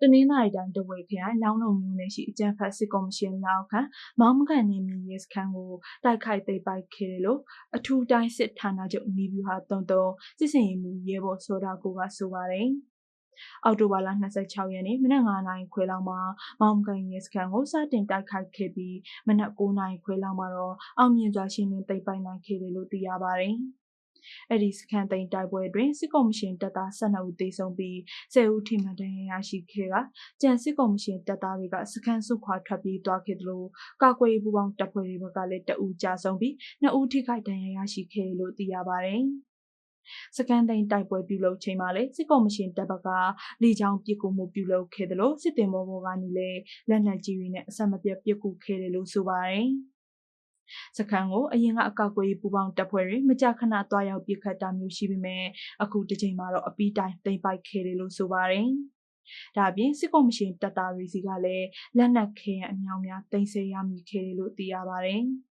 တနင်္သာရီတိုင်းတပွဲခရိုင်လောင်းလုံမြို့နယ်ရှိအကြံဖတ်စစ်ကော်မရှင်လက်အောက်ခံမောင်းမကန်နေမီရဲစခန်းကိုတိုက်ခိုက်သိမ်းပိုက်ခဲ့တယ်လို့အထူးတိုင်းစစ်ဌာနချုပ်နေဗျူဟာ33စစ်စင်ရေးမှူးရဲဘော်စောတာကိုကဆိုပါတယ်။အောက်တိုဘာလ26ရက်နေ့မနက်9:00နာရီခွဲလောက်မှာမောင်ကန်ရဲစခန်းကိုစတင်တိုက်ခိုက်ခဲ့ပြီးမနက်9:00နာရီခွဲလောက်မှာတော့အောင်မြင်စွာရှင်းလင်းသိမ်းပိုက်နိုင်ခဲ့တယ်လို့သိရပါတယ်။ အဲ့ဒီစခန်းသိမ်းတိုက်ပွဲတွင်စစ်ကော်မရှင်တပ်သား12ဦးသေဆုံးပြီး10ဦးထိမှန်ဒဏ်ရာရရှိခဲ့ကကြံစစ်ကော်မရှင်တပ်သားတွေကစခန်းစုခွာထွက်ပြေးသွားခဲ့သလိုကာကွယ်ရေးပူးပေါင်းတပ်ဖွဲ့တွေဘက်ကလည်းတအူကြာဆုံးပြီး2ဦးထိခိုက်ဒဏ်ရာရရှိခဲ့လို့သိရပါတယ်။စကန်သိန်းတိုက်ပွဲပြုလုပ်ချိန်မှာလေစစ်ကော်မရှင်တပ်ဘက်ကလေကြောင်းပစ်ကူမှုပြုလုပ်ခဲ့တယ်လို့စစ်တင်မောဘောကနေလေလက်နက်ကြီးတွေနဲ့အဆက်မပြတ်ပစ်ကူခဲ့တယ်လို့ဆိုပါတယ်။ စခန်းကိုအရင်ကအကောက်ကွေးပူပေါင်းတပ်ဖွဲ့တွေမကြာခဏတွားရောက်ပစ်ခတ်တာမျိုးရှိပေမဲ့အခုတစ်ချိန်မှာတော့အပီးတိုင်းသိမ့်ပိုက်ခဲ့တယ်လို့ဆိုပါတယ်။ဒါအပြင်စစ်ကော်မရှင်တပ်သားတွေစီကလည်းလက်နက်ခဲယံအမြောက်များတင်ဆက်ရမိခဲ့တယ်လို့သိရပါတယ်။